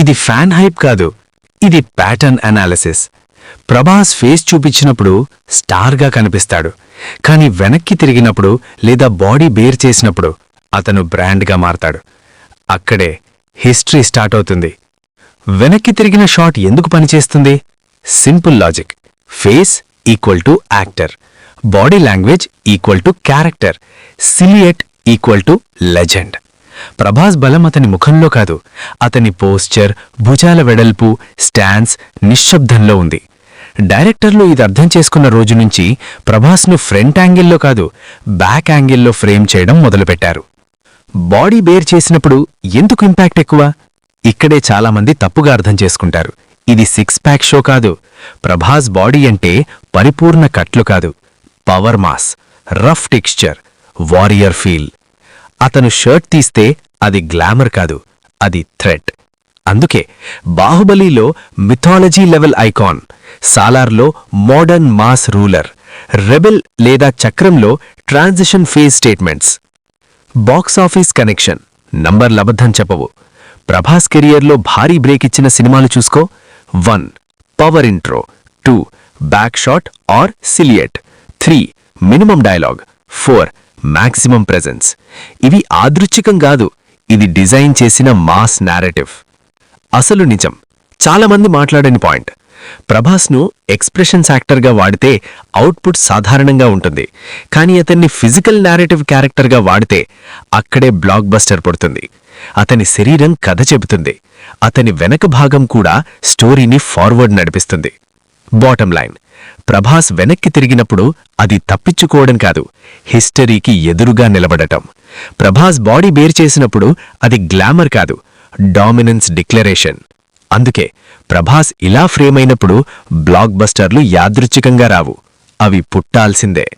ఇది fan hype కాదు. ఇది ప్యాటర్న్ అనాలిసిస్. ప్రభాస్ ఫేస్ చూపించినప్పుడు స్టార్గా కనిపిస్తాడు. కానీ వెనక్కి తిరిగినప్పుడు లేదా బాడీ బేర్ చేసినప్పుడు అతను బ్రాండ్గా మారతాడు. అక్కడే హిస్టరీ స్టార్ట్ అవుతుంది. వెనక్కి తిరిగిన షాట్ ఎందుకు పనిచేస్తుంది? Simple logic. Face equal to actor. Body language equal to character. Silhouette equal to legend. Prabhas బలం అతని ముఖంలో కాదు. అతని పోస్చర్ భుజాల వెడల్పు స్టాన్స్ నిశ్శబ్దంలో ఉంది. డైరెక్టర్లు ఇది అర్థం చేసుకున్న రోజు నుంచి ప్రభాస్ను ఫ్రంట్ యాంగిల్లో కాదు బ్యాక్ యాంగిల్లో ఫ్రేమ్ చేయడం మొదలుపెట్టారు. బాడీ బేర్ చేసినప్పుడు ఎందుకు ఇంపాక్ట్ ఎక్కువ? ఇక్కడే చాలామంది తప్పుగా అర్థం చేసుకుంటారు. ఇది సిక్స్ ప్యాక్ షో కాదు. ప్రభాస్ బాడీ అంటే పరిపూర్ణ కట్లు కాదు. Power mass rough texture warrior feel. అతను షర్ట్ తీస్తే అది గ్లామర్ కాదు అది థ్రెట్ అందుకే బాహుబలిలో మిథాలజీ లెవెల్ ఐకాన్ సాలార్లో మోడర్న్ మాస్ రూలర్ రెబెల్ లేదా చక్రంలో transition phase statements box office connection number లబద్ధం చెప్పవు. ప్రభాస్ కెరియర్లో భారీ బ్రేక్ ఇచ్చిన సినిమాలు చూసుకో. One power intro two back shot or silhouette three minimum dialogue four maximum presence. ఇవి ఆదృచ్ఛికం కాదు ఇది డిజైన్ చేసిన మాస్ నారేటివ్. అసలు నిజం. చాలామంది మాట్లాడని పాయింట్. ప్రభాస్ను ఎక్స్ప్రెషన్స్ యాక్టర్గా వాడితే అవుట్పుట్ సాధారణంగా ఉంటుంది. కానీ అతన్ని ఫిజికల్ నేరేటివ్ క్యారెక్టర్గా వాడితే అక్కడే బ్లాక్ బస్టర్ పడుతుంది. అతని శరీరం కథ చెబుతుంది. అతని వెనక భాగం కూడా స్టోరీని ఫార్వర్డ్ నడిపిస్తుంది. బాటం లైన్ ప్రభాస్ వెనక్కి తిరిగినప్పుడు అది తప్పించుకోవడం కాదు. హిస్టరీకి ఎదురుగా నిలబడటం. ప్రభాస్ బాడీ బేర్ చేసినప్పుడు అది గ్లామర్ కాదు. డామినెన్స్ డిక్లరేషన్ అందుకే ప్రభాస్ ఇలా ఫ్రేమ్ అయినప్పుడు బ్లాక్ బస్టర్లు యాదృచ్ఛికంగా రావు. అవి పుట్టాల్సిందే.